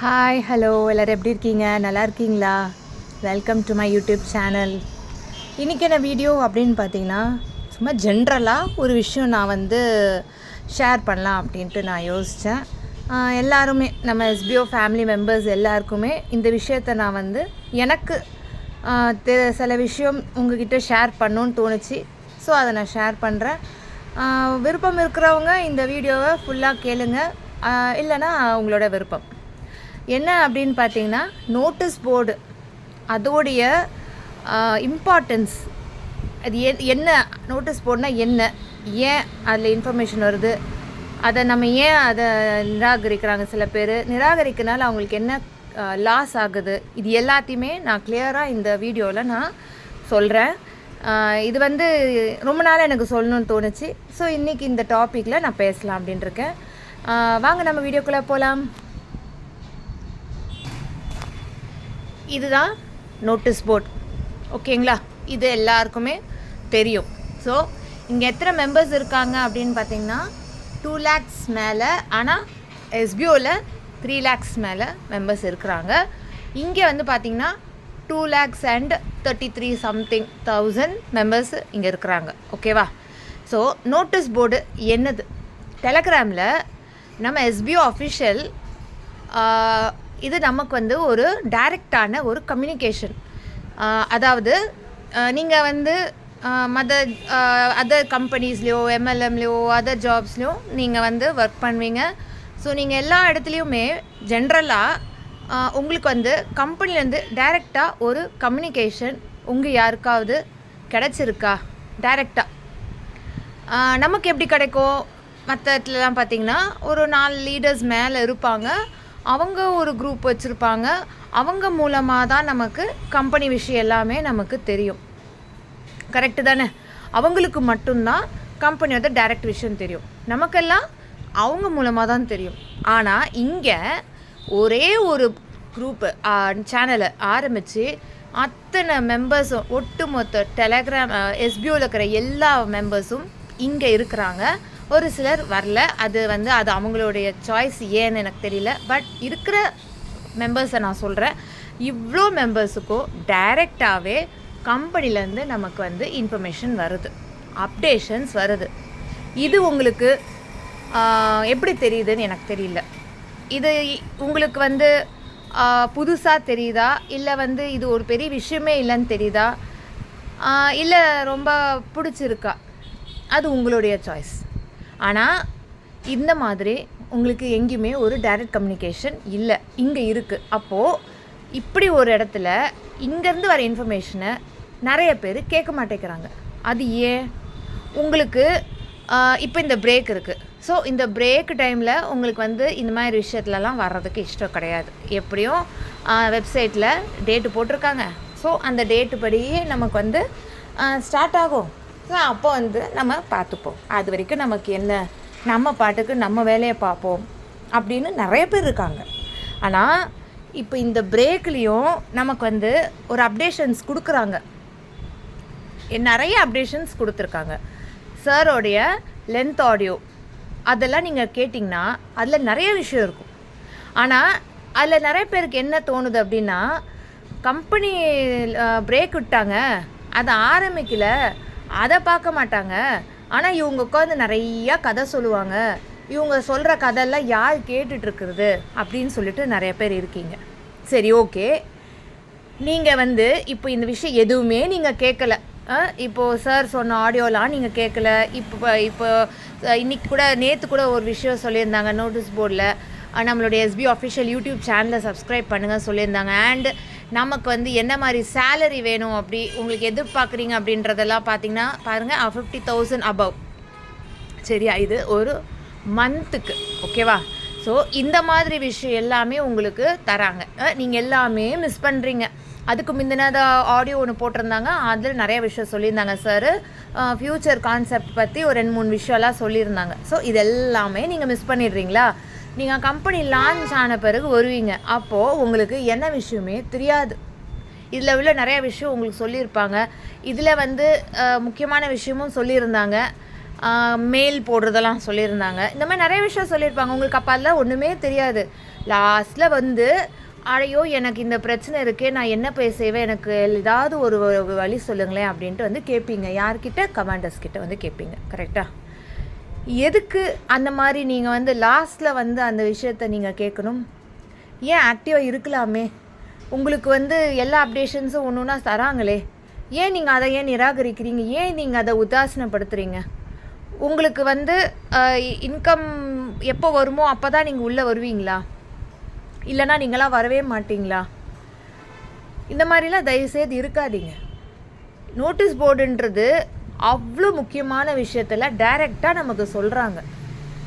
Hi hello எல்லோரும் எப்படி இருக்கீங்க? நல்லா இருக்கீங்களா? Welcome to my YouTube channel இன்றைக்கி என்ன வீடியோ அப்படின்னு பார்த்தீங்கன்னா சும்மா ஜென்ரலாக ஒரு விஷயம் நான் வந்து ஷேர் பண்ணலாம் அப்படின்ட்டு நான் யோசித்தேன் எல்லாருமே நம்ம எஸ்பிஓ ஃபேமிலி மெம்பர்ஸ் எல்லாருக்குமே இந்த விஷயத்தை நான் வந்து எனக்கு தெ- சில விஷயம் உங்ககிட்ட ஷேர் பண்ணணும்னு தோணுச்சு. ஸோ அதை நான் ஷேர் பண்ணுறேன் விருப்பம் இருக்கிறவங்க இந்த வீடியோவை ஃபுல்லாக கேளுங்க. இல்லைனா இல்லைன்னா உங்களோட விருப்பம். என்ன அப்படின்னு பார்த்தீங்கன்னா நோட்டீஸ் போர்டு அதோடைய இம்பார்ட்டன்ஸ் அது என் என்ன? நோட்டீஸ் போர்டுனா என்ன? ஏன் அதில் இன்ஃபர்மேஷன் வருது? அதை நம்ம ஏன் அதை நிராகரிக்கிறாங்க சில பேர்? நிராகரிக்கனால அவங்களுக்கு என்ன லாஸ் ஆகுது? இது எல்லாத்தையுமே நான் கிளியராக இந்த வீடியோவில் நான் சொல்கிறேன் இது வந்து ரொம்ப நாள் எனக்கு சொல்லணும்னு தோணுச்சு. ஸோ இன்றைக்கி இந்த டாப்பிக்கில் நான் பேசலாம் அப்படின்ட்டுருக்கேன் வாங்க நம்ம வீடியோக்குள்ளே போகலாம் இதுதான் நோட்டீஸ் போர்ட் ஓகேங்களா இது எல்லாருக்குமே தெரியும். ஸோ இங்கே எத்தனை மெம்பர்ஸ் இருக்காங்க அப்படின்னு பார்த்தீங்கன்னா டூ லேக்ஸ் மேலே ஆனால் எஸ்பிஓவில் த்ரீ லேக்ஸ் மேலே மெம்பர்ஸ் இருக்கிறாங்க. இங்கே வந்து பார்த்தீங்கன்னா two lakhs and thirty three something thousand members இங்கே இருக்கிறாங்க. ஓகேவா ஸோ நோட்டீஸ் போர்டு என்னது? டெலகிராமில் நம்ம எஸ்பிஓ அஃபிஷியல் இது நமக்கு வந்து ஒரு டைரக்டான ஒரு கம்யூனிகேஷன் அதாவது நீங்கள் வந்து மத அதர் கம்பெனிஸ்லேயோ எம்எல்எம்லேயோ அதர் ஜாப்ஸ்லேயோ நீங்கள் வந்து ஒர்க் பண்ணுவீங்க. ஸோ நீங்கள் எல்லா இடத்துலையுமே ஜென்ரலாக உங்களுக்கு வந்து கம்பெனிலேருந்து டைரெக்டாக ஒரு கம்யூனிகேஷன் உங்கள் யாருக்காவது கிடச்சிருக்கா? டைரெக்டாக நமக்கு எப்படி கிடைக்கும்? மற்ற இடத்துலலாம் பார்த்தீங்கன்னா ஒரு நாலு லீடர்ஸ் மேலே இருப்பாங்க. அவங்க ஒரு குரூப் வச்சுருப்பாங்க. அவங்க மூலமாக தான் நமக்கு கம்பெனி விஷயம் எல்லாமே நமக்கு தெரியும். கரெக்டு தானே? அவங்களுக்கு மட்டும்தான் கம்பெனியோட டைரக்ட் விஷயம் தெரியும். நமக்கெல்லாம் அவங்க மூலமாக தான் தெரியும். ஆனால் இங்கே ஒரே ஒரு குரூப்பு சேனலை ஆரம்பித்து அத்தனை மெம்பர்ஸும் ஒட்டுமொத்த டெலகிராம் எஸ்பிஓவில் இருக்கிற எல்லா மெம்பர்ஸும் இங்கே இருக்கிறாங்க. ஒரு சிலர் வரல. அது வந்து அது அவங்களுடைய சாய்ஸ் ஏன்னு எனக்கு தெரியல. பட் இருக்கிற மெம்பர்ஸை நான் சொல்கிறேன் இவ்வளோ மெம்பர்ஸுக்கும் டைரெக்டாகவே கம்பெனிலேருந்து நமக்கு வந்து இன்ஃபர்மேஷன் வருது. அப்டேஷன்ஸ் வருது. இது உங்களுக்கு எப்படி தெரியுதுன்னு எனக்கு தெரியல. இது உங்களுக்கு வந்து புதுசாக தெரியுதா? இல்லை வந்து இது ஒரு பெரிய விஷயமே இல்லைன்னு தெரியுதா? இல்லை ரொம்ப பிடிச்சிருக்கா? அது உங்களுடைய சாய்ஸ் ஆனால் இந்த மாதிரி உங்களுக்கு எங்கேயுமே ஒரு டைரக்ட் கம்யூனிகேஷன் இல்லை. இங்கே இருக்குது அப்போது இப்படி ஒரு இடத்துல இங்கேருந்து வர இன்ஃபர்மேஷனை நிறைய பேர் கேட்க மாட்டேங்கிறாங்க. அது ஏன்? உங்களுக்கு இப்போ இந்த பிரேக் இருக்குது ஸோ இந்த பிரேக் டைமில் உங்களுக்கு வந்து இந்த மாதிரி விஷயத்துலலாம் வர்றதுக்கு இஷ்டம் கிடையாது. எப்படியும் வெப்சைட்டில் டேட்டு போட்டிருக்காங்க. ஸோ அந்த டேட்டு படியே நமக்கு வந்து ஸ்டார்ட் ஆகும். அப்போ வந்து நம்ம பார்த்துப்போம். அது வரைக்கும் நமக்கு என்ன? நம்ம பாட்டுக்கு நம்ம வேலையை பார்ப்போம் அப்படின்னு நிறைய பேர் இருக்காங்க. ஆனால் இப்போ இந்த பிரேக்லேயும் நமக்கு வந்து ஒரு அப்டேஷன்ஸ் கொடுக்குறாங்க. நிறைய அப்டேஷன்ஸ் கொடுத்துருக்காங்க. சாரோடைய லென்த் ஆடியோ அதெல்லாம் நீங்கள் கேட்டிங்கன்னா அதில் நிறைய விஷயம் இருக்கும். ஆனால் அதில் நிறைய பேருக்கு என்ன தோணுது அப்படின்னா கம்பெனி பிரேக் விட்டாங்க. அதை ஆரம்பிக்கல. அதை பார்க்க மாட்டாங்க. ஆனால் இவங்க உட்காந்து நிறையா கதை சொல்லுவாங்க. இவங்க சொல்கிற கதையெல்லாம் யார் கேட்டுட்ருக்குறது அப்படின்னு சொல்லிட்டு நிறைய பேர் இருக்கீங்க. சரி ஓகே. நீங்கள் வந்து இப்போ இந்த விஷயம் எதுவுமே நீங்கள் கேட்கல. இப்போது சார் சொன்ன ஆடியோலாம் நீங்கள் கேட்கல. இப்போ இப்போ இன்றைக்கி இன்னைக்கு கூட நேற்று கூட ஒரு விஷயம் சொல்லியிருந்தாங்க நோட்டீஸ் போர்டில். நம்மளுடைய எஸ்பி அஃபிஷியல் யூடியூப் சேனலை சப்ஸ்கிரைப் பண்ணுங்கள் சொல்லியிருந்தாங்க. அண்ட் நமக்கு வந்து என்ன மாதிரி சேலரி வேணும் அப்படி உங்களுக்கு எதிர்பார்க்குறீங்க அப்படின்றதெல்லாம் பார்த்தீங்கன்னா பாருங்கள் ஃபிஃப்டி தௌசண்ட் அபவ் சரியா? இது ஒரு மந்த்துக்கு ஓகேவா ஸோ இந்த மாதிரி விஷயம் எல்லாமே உங்களுக்கு தராங்க. நீங்கள் எல்லாமே மிஸ் பண்ணுறீங்க அதுக்கு முந்தினத ஆடியோ ஒன்று போட்டிருந்தாங்க. அதில் நிறைய விஷயம் சொல்லியிருந்தாங்க சார் ஃப்யூச்சர் கான்செப்ட் பற்றி ஒரு ரெண்டு மூணு விஷயம்லாம் சொல்லியிருந்தாங்க. ஸோ இது எல்லாமே நீங்கள் மிஸ் பண்ணிடுறீங்களா? நீங்கள் கம்பெனி லான்ச் ஆன பிறகு வருவீங்க. அப்போது உங்களுக்கு என்ன விஷயமே தெரியாது. இதில் உள்ள நிறைய விஷயம் உங்களுக்கு சொல்லியிருப்பாங்க. இதில் வந்து முக்கியமான விஷயமும் சொல்லியிருந்தாங்க. மெயில் போடுறதெல்லாம் சொல்லியிருந்தாங்க. இந்த மாதிரி நிறைய விஷயம் சொல்லியிருப்பாங்க. உங்களுக்கு அப்போ அதெல்லாம் ஒன்றுமே தெரியாது. லாஸ்ட்டில் வந்து அழையோ எனக்கு இந்த பிரச்சனை இருக்கே. நான் என்ன போய் செய்வேன் எனக்கு ஏதாவது ஒரு ஒரு வழி சொல்லுங்களேன். அப்படின்ட்டு வந்து கேட்பீங்க. யார்கிட்ட? கமாண்டர்ஸ் கிட்ட வந்து கேட்பீங்க. கரெக்டாக எதுக்கு அந்த மாதிரி நீங்கள் வந்து லாஸ்ட்டில் வந்து அந்த விஷயத்த நீங்கள் கேட்கணும்? ஏன் ஆக்டிவாக இருக்கலாமே? உங்களுக்கு வந்து எல்லா அப்டேஷன்ஸும் ஒன்று ஒன்றா தராங்களே. ஏன் நீங்கள் அதை ஏன் நிராகரிக்கிறீங்க? ஏன் நீங்கள் அதை உதாசனப்படுத்துகிறீங்க உங்களுக்கு வந்து இன்கம் எப்போ வருமோ அப்போ தான் நீங்கள் உள்ளே வருவீங்களா? இல்லைனா நீங்களாம் வரவே மாட்டீங்களா? இந்த மாதிரிலாம் தயவுசெய்து இருக்காதீங்க. நோட்டீஸ் போர்டுன்றது அவ்வளோ முக்கியமான விஷயத்தில் டைரெக்டாக நமக்கு சொல்கிறாங்க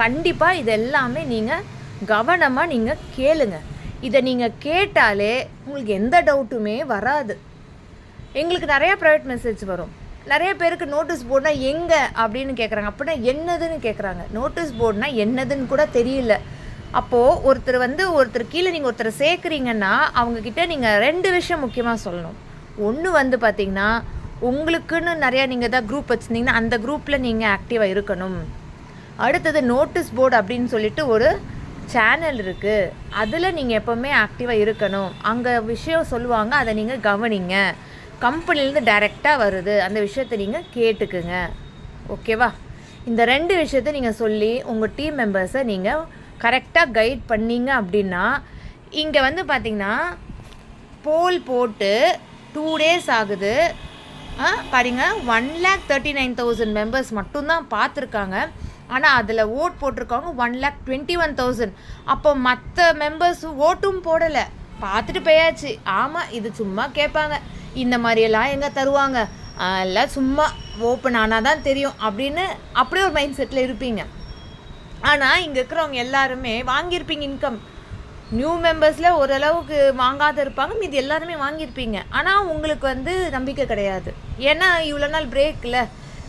கண்டிப்பாக இது எல்லாமே நீங்கள் கவனமாக நீங்கள் கேளுங்க. இதை நீங்கள் கேட்டாலே உங்களுக்கு எந்த டவுட்டுமே வராது. எங்களுக்கு நிறையா ப்ரைவேட் மெசேஜ் வரும். நிறைய பேருக்கு நோட்டீஸ் போர்டுனா எங்கே அப்படின்னு கேட்குறாங்க அப்படின்னா என்னதுன்னு கேட்குறாங்க நோட்டீஸ் போர்டுனா என்னதுன்னு கூட தெரியல. அப்போது ஒருத்தர் வந்து ஒருத்தர் கீழே நீங்கள் ஒருத்தர் சேர்க்குறீங்கன்னா அவங்கக்கிட்ட நீங்கள் ரெண்டு விஷயம் முக்கியமாக சொல்லணும். ஒன்று வந்து பார்த்திங்கன்னா உங்களுக்குன்னு நிறையா நீங்கள் தான் குரூப் வச்சுருந்தீங்கன்னா அந்த குரூப்பில் நீங்கள் ஆக்டிவாக இருக்கணும். அடுத்தது நோட்டீஸ் போர்டு அப்படின்னு சொல்லிட்டு ஒரு சேனல் இருக்குது அதில் நீங்கள் எப்போவுமே ஆக்டிவாக இருக்கணும். அங்கே விஷயம் சொல்லுவாங்க அதை நீங்கள் கவனிங்க. கம்பெனிலேருந்து டைரெக்டாக வருது. அந்த விஷயத்தை நீங்கள் கேட்டுக்குங்க. ஓகேவா இந்த ரெண்டு விஷயத்தை நீங்கள் சொல்லி உங்கள் டீம் மெம்பர்ஸை நீங்கள் கரெக்டாக கைட் பண்ணீங்க அப்படின்னா இங்கே வந்து பார்த்திங்கன்னா போல் போட்டு டூ டேஸ் ஆகுது. ஆ பாருங்க one lakh thirty nine thousand members மட்டும்தான் பார்த்துருக்காங்க. ஆனால் அதில் ஓட் போட்டிருக்காங்க one lakh twenty one thousand அப்போ மற்ற மெம்பர்ஸ் ஓட்டும் போடலை. பார்த்துட்டு போயாச்சு. ஆமாம் இது சும்மா கேட்பாங்க. இந்த மாதிரியெல்லாம் எங்கே தருவாங்க? எல்லாம் சும்மா ஓப்பன் ஆனால் தான் தெரியும் அப்படின்னு அப்படியே ஒரு மைண்ட் செட்டில் இருப்பீங்க. ஆனால் இங்கே இருக்கிறவங்க எல்லாருமே வாங்கியிருப்பீங்க இன்கம் நியூ மெம்பர்ஸில் ஓரளவுக்கு வாங்காத இருப்பாங்க. மீது எல்லாருமே வாங்கியிருப்பீங்க. ஆனால் உங்களுக்கு வந்து நம்பிக்கை கிடையாது. ஏன்னா இவ்வளோ நாள் பிரேக்கில்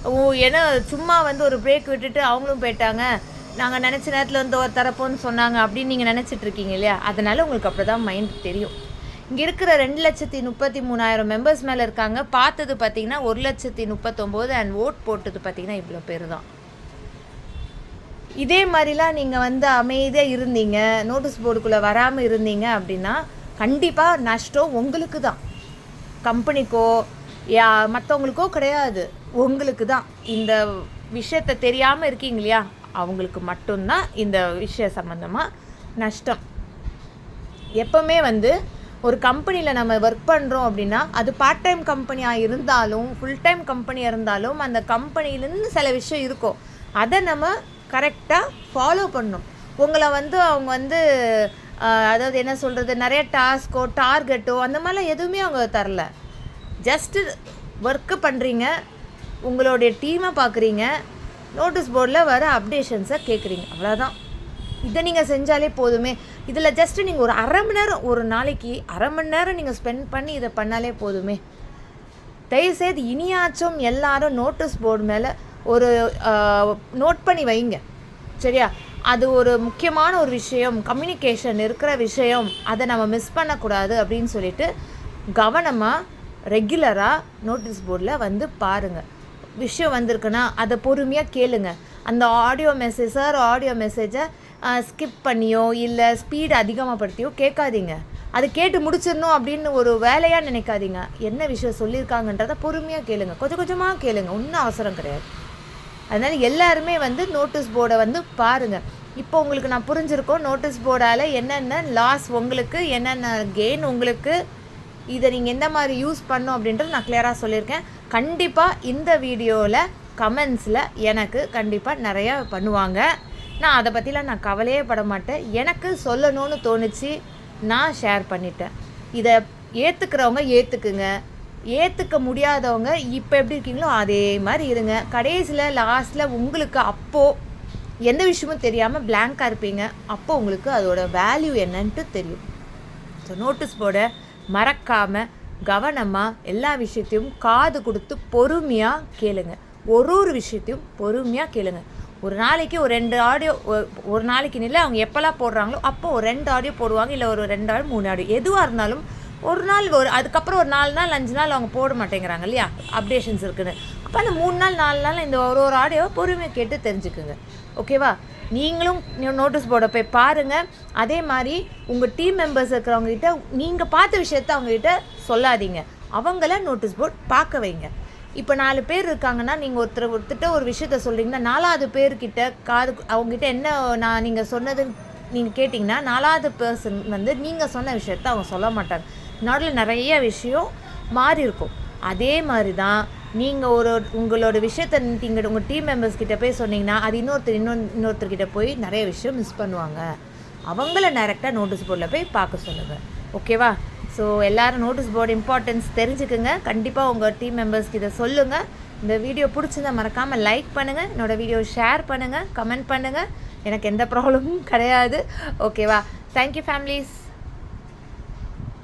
ஓ ஏன்னா சும்மா வந்து ஒரு பிரேக் விட்டுட்டு அவங்களும் போயிட்டாங்க. நாங்கள் நினச்ச நேரத்தில் வந்து ஒரு தரப்போன்னு சொன்னாங்க அப்படின்னு நீங்கள் நினச்சிட்ருக்கீங்க இல்லையா? அதனால் உங்களுக்கு அப்படி தான் மைண்ட் தெரியும். இங்கே இருக்கிற ரெண்டு லட்சத்தி முப்பத்தி மூணாயிரம் மெம்பர்ஸ் மேலே இருக்காங்க. பார்த்தது பார்த்தீங்கன்னா ஒரு லட்சத்தி முப்பத்தொம்போது அண்ட் ஓட் போட்டது பார்த்தீங்கன்னா இவ்வளோ பேர் தான். இதே மாதிரிலாம் நீங்கள் வந்து அமைதியாக இருந்தீங்க நோட்டீஸ் போர்டுக்குள்ளே வராமல் இருந்தீங்க அப்படின்னா கண்டிப்பாக நஷ்டம் உங்களுக்கு தான் கம்பெனிக்கோ யா மற்றவங்களுக்கோ கிடையாது. உங்களுக்கு தான் இந்த விஷயத்தை தெரியாமல் இருக்கீங்க இல்லையா? அவங்களுக்கு மட்டும்தான் இந்த விஷய சம்மந்தமாக நஷ்டம். எப்போவுமே வந்து ஒரு கம்பெனியில் நம்ம ஒர்க் பண்ணுறோம் அப்படின்னா அது பார்ட் டைம் கம்பெனியாக இருந்தாலும் ஃபுல் டைம் கம்பெனியாக இருந்தாலும் அந்த கம்பெனிலேருந்து சில விஷயம் இருக்கும். அதை நம்ம கரெக்டாக ஃபாலோ பண்ணும் உங்களை வந்து அவங்க வந்து அதாவது என்ன சொல்கிறது நிறைய டாஸ்க்கோ டார்கெட்டோ அந்த மாதிரிலாம் எதுவுமே அவங்க தரல. ஜஸ்ட்டு ஒர்க்கு பண்ணுறீங்க உங்களுடைய டீமை பார்க்குறீங்க நோட்டீஸ் போர்டில் வர அப்டேஷன்ஸை கேட்குறீங்க அவ்வளோதான் இதை நீங்கள் செஞ்சாலே போதுமே. இதில் ஜஸ்ட்டு நீங்கள் ஒரு அரை மணி நேரம் ஒரு நாளைக்கு அரை மணி நேரம் நீங்கள் ஸ்பெண்ட் பண்ணி இதை பண்ணாலே போதுமே. தயவுசெய்து இனியாச்சும் எல்லாரும் நோட்டீஸ் போர்டு மேலே ஒரு நோட் பண்ணி வைங்க. சரியா? அது ஒரு முக்கியமான ஒரு விஷயம். கம்யூனிகேஷன் இருக்கிற விஷயம். அதை நம்ம மிஸ் பண்ணக்கூடாது அப்படின்னு சொல்லிட்டு கவனமாக ரெகுலராக நோட்டீஸ் போர்டில் வந்து பாருங்கள் விஷயம் வந்திருக்குன்னா அதை பொறுமையாக கேளுங்க. அந்த ஆடியோ மெசேஜ் சார் ஆடியோ மெசேஜை ஸ்கிப் பண்ணியோ இல்லை ஸ்பீடு அதிகமாகப்படுத்தியோ கேட்காதீங்க. அது கேட்டு முடிச்சிடணும் அப்படின்னு ஒரு வேலையாக நினைக்காதீங்க. என்ன விஷயம் சொல்லியிருக்காங்கன்றத பொறுமையாக கேளுங்க. கொஞ்சம் கொஞ்சமாக கேளுங்க. ஒன்றும் அவசரம் கிடையாது. அதனால் எல்லாருமே வந்து நோட்டீஸ் போர்டை வந்து பாருங்கள் இப்போ உங்களுக்கு நான் புரிஞ்சிருக்கோம் நோட்டீஸ் போர்டால் என்னென்ன லாஸ் உங்களுக்கு என்னென்ன கெயின் உங்களுக்கு இதை நீங்கள் எந்த மாதிரி யூஸ் பண்ணும் அப்படின்றது நான் கிளியராக சொல்லியிருக்கேன். கண்டிப்பாக இந்த வீடியோவில் கமெண்ட்ஸில் எனக்கு கண்டிப்பாக நிறையா பண்ணுவாங்க. நான் அதை பற்றிலாம் நான் கவலையே பட மாட்டேன். எனக்கு சொல்லணும்னு தோணுச்சு நான் ஷேர் பண்ணிட்டேன். இதை ஏற்றுக்கிறவங்க ஏற்றுக்குங்க ஏற்றுக்க முடியாதவங்க இப்போ எப்படி இருக்கீங்களோ அதே மாதிரி இருங்க. கடைசியில் லாஸ்ட்டில் உங்களுக்கு அப்போது எந்த விஷயமும் தெரியாமல் பிளாங்காக இருப்பீங்க. அப்போ உங்களுக்கு அதோட வேல்யூ என்னன்ட்டு தெரியும். ஸோ நோட்டீஸ் போர்டை மறக்காமல் கவனமாக எல்லா விஷயத்தையும் காது கொடுத்து பொறுமையாக கேளுங்க. ஒரு ஒரு விஷயத்தையும் பொறுமையாக கேளுங்க. ஒரு நாளைக்கு ஒரு ரெண்டு ஆடியோ ஒரு நாளைக்கு இல்லை அவங்க எப்போல்லாம் போடுறாங்களோ அப்போ ஒரு ரெண்டு ஆடியோ போடுவாங்க இல்லை ஒரு ரெண்டு ஆடியோ மூணு ஆடியோ எதுவாக இருந்தாலும் ஒரு நாள் ஒரு அதுக்கப்புறம் ஒரு நாலு நாள் அஞ்சு நாள் அவங்க போட மாட்டேங்கிறாங்க இல்லையா? அப்டேஷன்ஸ் இருக்குன்னு. அப்போ அந்த மூணு நாள் நாலு நாள் இந்த ஒரு ஒரு ஆடியோவை பொறுமையாக கேட்டு தெரிஞ்சுக்குங்க. ஓகேவா நீங்களும் நோட்டீஸ் போர்டை போய் பாருங்கள் அதே மாதிரி உங்கள் டீம் மெம்பர்ஸ் இருக்கிறவங்ககிட்ட நீங்கள் பார்த்த விஷயத்த அவங்ககிட்ட சொல்லாதீங்க. அவங்கள நோட்டீஸ் போர்ட் பார்க்க வைங்க. இப்போ நாலு பேர் இருக்காங்கன்னா நீங்கள் ஒருத்தர் ஒருத்தர்கிட்ட ஒரு விஷயத்த சொல்கிறீங்கன்னா நாலாவது பேர்கிட்ட காது அவங்ககிட்ட என்ன நான் நீங்கள் சொன்னது நீங்கள் கேட்டிங்கன்னா நாலாவது பர்சன் வந்து நீங்கள் சொன்ன விஷயத்த அவங்க சொல்ல மாட்டாங்க. நாட்டில் நிறைய விஷயம் மாறி இருக்கும். அதே மாதிரி தான் நீங்கள் ஒரு உங்களோட விஷயத்த நீங்கள் உங்கள் டீம் மெம்பர்ஸ் கிட்ட போய் சொன்னீங்கன்னா அது இன்னொருத்தர் இன்னொரு இன்னொருத்தர்கிட்ட போய் நிறைய விஷயம் மிஸ் பண்ணுவாங்க. அவங்கள டைரெக்டாக நோட்டீஸ் போர்டில் போய் பார்க்க சொல்லுங்கள் ஓகேவா ஸோ எல்லோரும் நோட்டீஸ் போர்டு இம்பார்ட்டன்ஸ் தெரிஞ்சுக்குங்க. கண்டிப்பாக உங்கள் டீம் மெம்பர்ஸ்க்கு இதை சொல்லுங்கள் இந்த வீடியோ பிடிச்சிருந்தா மறக்காமல் லைக் பண்ணுங்கள் என்னோட வீடியோ ஷேர் பண்ணுங்கள் கமெண்ட் பண்ணுங்கள் எனக்கு எந்த ப்ராப்ளமும் கிடையாது. ஓகேவா தேங்க்யூ ஃபேமிலிஸ்